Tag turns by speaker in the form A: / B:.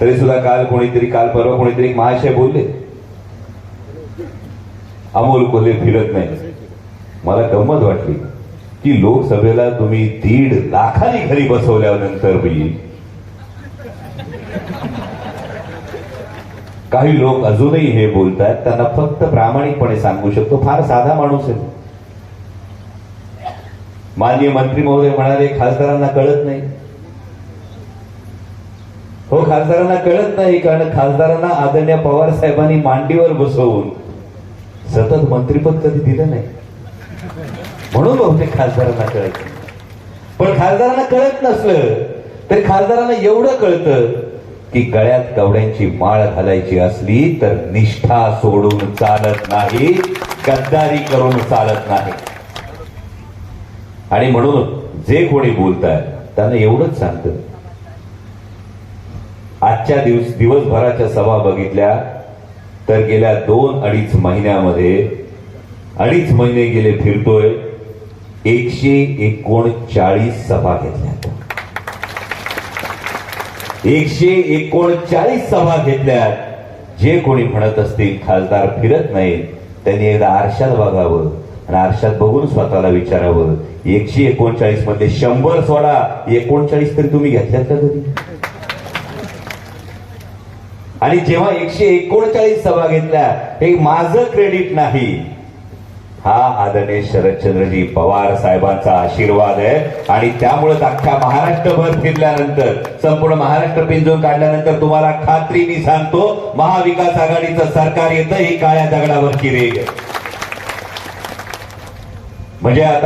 A: तरी सुद्धा काल कोणीतरी काल परवा कोणीतरी महाशय बोलले. अमोल कोल्हे फिरत नाही. मला गंमत वाटली की लोकसभेला तुम्ही दीड लाखांनी घरी बसवल्यानंतर बी. काही लोक अजूनही हे बोलतात त्यांना फक्त प्रामाणिकपणे सांगू शकतो फार साधा माणूस आहे. माननीय मंत्री महोदय म्हणाले खासदारांना कळत नाही. हो खासदारांना कळत नाही कारण खासदारांना आदरणीय पवार साहेबांनी मांडीवर बसवून सतत मंत्रीपद कधी दिलं नाही. म्हणून बहुतेक खासदारांना कळत पण खासदारांना कळत नसलं तर खासदारांना एवढं कळतं की गळ्यात कवड्यांची माळ घालायची असली तर निष्ठा सोडून चालत नाही गद्दारी करून चालत नाही. आणि म्हणून जे कोणी बोलतात त्यांना एवढंच सांगतं आजच्या दिवस दिवसभराच्या सभा बघितल्या तर गेल्या दोन अडीच महिन्यामध्ये अडीच महिने गेले फिरतोय एकशे एकोणचाळीस सभा घेतल्या एकशे एकोणचाळीस सभा घेतल्यात. जे कोणी म्हणत असतील खासदार फिरत नाही त्यांनी एकदा आरशात बघावं आणि आरशात बघून स्वतःला विचारावं. एकशे एकोणचाळीसमध्ये शंभर सोडा. एकोणचाळीस तरी तुम्ही घेतल्यात का कधी? आणि जेव्हा एकशे एकोणचाळीस सभा घेतल्या हे माझं क्रेडिट नाही. हा आदरणीय शरदचंद्रजी पवार साहेबांचा आशीर्वाद आहे. आणि त्यामुळे अख्ख्या महाराष्ट्रभर फिरल्यानंतर संपूर्ण महाराष्ट्र पिंजून काढल्यानंतर तुम्हाला खात्रीने सांगतो महाविकास आघाडीचं सरकार येतं ही काळ्या दगडावरची रेग म्हणजे आता